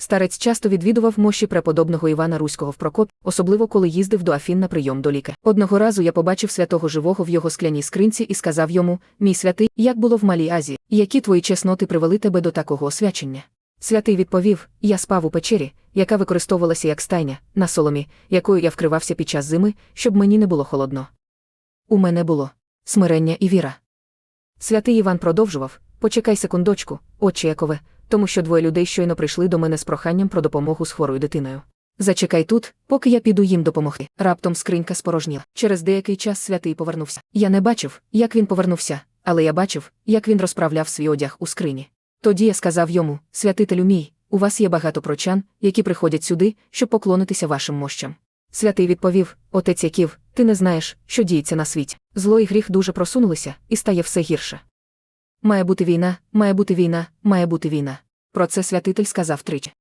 Старець часто відвідував мощі преподобного Івана Руського в Прокоп, особливо коли їздив до Афін на прийом до ліка. Одного разу я побачив святого живого в його скляній скринці і сказав йому: Мій святий, як було в Малій Азії, які твої чесноти привели тебе до такого освячення? Святий відповів: Я спав у печері, яка використовувалася як стайня, на соломі, якою я вкривався під час зими, щоб мені не було холодно. У мене було смирення і віра. Святий Іван продовжував: Почекай секундочку, отче Якове, тому що двоє людей щойно прийшли до мене з проханням про допомогу з хворою дитиною. Зачекай тут, поки я піду їм допомогти. Раптом скринька спорожніла. Через деякий час святий повернувся. Я не бачив, як він повернувся, але я бачив, як він розправляв свій одяг у скрині. Тоді я сказав йому: Святителю мій, у вас є багато прочан, які приходять сюди, щоб поклонитися вашим мощам. Святий відповів: Отець Яків, ти не знаєш, що діється на світі. Зло і гріх дуже просунулися, і стає все гірше. Має бути війна, має бути війна, має бути війна. Про це святитель сказав тричі.